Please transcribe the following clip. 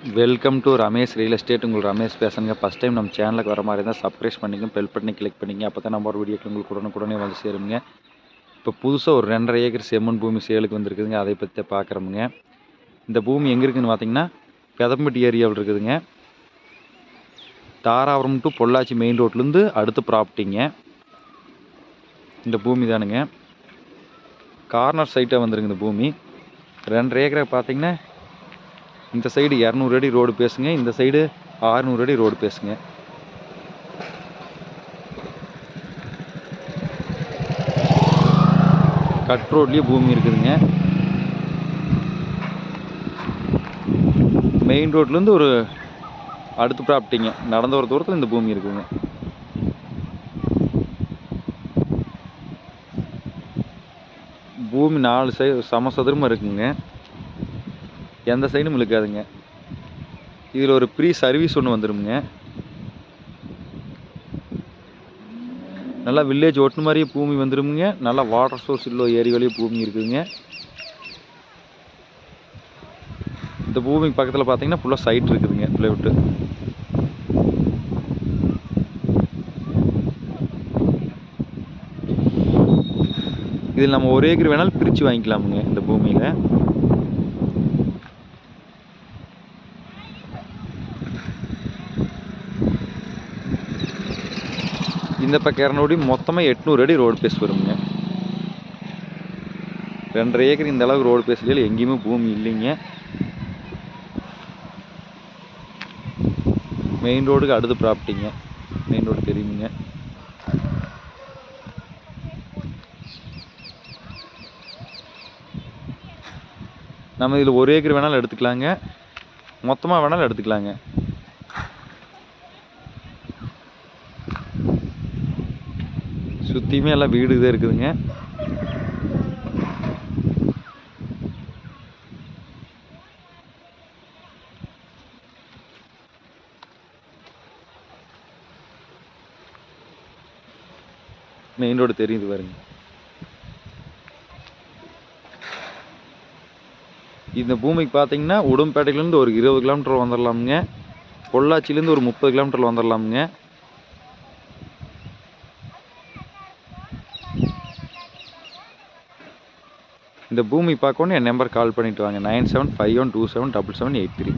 Welcome to Ramesh real estate உங்கள் ரமேஷ் பேசுங்க first time நம்ம சேனலுக்கு வர மாதிரி இருந்தால் சப்ஸ்கிரைப் பண்ணிங்க பெல் பண்ணி கிளிக் பண்ணிங்க அப்போ தான் நம்ம ஒரு வீடியோக்கு உங்களுக்கு உடனுக்குடனே வந்து சேருங்க இப்போ புதுசாக ஒரு ரெண்டரை ஏக்கர் செம்மன் பூமி சேலுக்கு வந்துருக்குதுங்க. அதை பற்றி பார்க்குறோமுங்க இந்த பூமி எங்கே இருக்குதுன்னு பார்த்தீங்கன்னா பெதம்பட்டி ஏரியாவில் இருக்குதுங்க. தாராபுரம் டு பொள்ளாச்சி மெயின் ரோட்லேருந்து அடுத்து ப்ராப்பர்ட்டிங்க இந்த பூமி தானுங்க. கார்னர் சைட்டாக வந்துருங்க இந்த பூமி. ரெண்டரை ஏக்கரை பார்த்தீங்கன்னா இந்த சைடு இரநூறு அடி ரோடு பேசுங்க இந்த சைடு ஆறுநூறு அடி ரோடு பேசுங்க. கட் ரோட்லேயே பூமி இருக்குதுங்க. மெயின் ரோட்லேருந்து ஒரு அடுத்த ப்ராப்பர்ட்டிங்க நடந்து வர தூரத்தில் இந்த பூமி இருக்குதுங்க. பூமி நாலு சைடு சமசதுரமாக இருக்குங்க. எந்த சைடும் இழுக்காதுங்க. இதில் ஒரு ப்ரீ சர்வீஸ் ஒன்று வந்துடுங்க நல்லா வில்லேஜ் ஒட்டு மாதிரியே பூமி வந்துடுமுங்க நல்லா வாட்டர் சோர்ஸ் உள்ள ஏரியாவிலேயே பூமி இருக்குதுங்க. இந்த பூமிக்கு பக்கத்தில் பார்த்தீங்கன்னா ஃபுல்லாக சைட் இருக்குதுங்க விட்டு. இதில் நம்ம ஒரு ஏக்கர் வேணாலும் பிரித்து வாங்கிக்கலாமுங்க இந்த பூமியில். இந்த பக்கம் இரநூறு மொத்தமாக எட்நூறு அடி ரோடு பேஸ் வருங்க. ரெண்டரை ஏக்கர் இந்த அளவுக்கு ரோடு பேஸ்ல எங்கேயுமே பூமி இல்லைங்க. மெயின் ரோடுக்கு அடுத்து ப்ராப்பர்ட்டிங்க மெயின் ரோடு தெரியுங்க நம்ம இதில் ஒரு ஏக்கர் வேணாலும் எடுத்துக்கலாங்க. மொத்தமாக வேணாலும் எடுத்துக்கலாங்க. சுற்றியுமே எல்லாம் வீடு தான் இருக்குதுங்க. மெயின் ரோடு தெரியுது பாருங்க. இந்த பூமிக்கு பார்த்தீங்கன்னா உடம்பேட்டையிலேருந்து ஒரு இருபது கிலோமீட்டர் வந்துடலாமுங்க பொள்ளாச்சிலேருந்து ஒரு முப்பது கிலோமீட்டர் வந்துடலாமுங்க இந்த பூமி பார்க்கணும் என் நம்பர் கால் பண்ணிட்டு வாங்க. Nine seven five one two seven double seven eight three.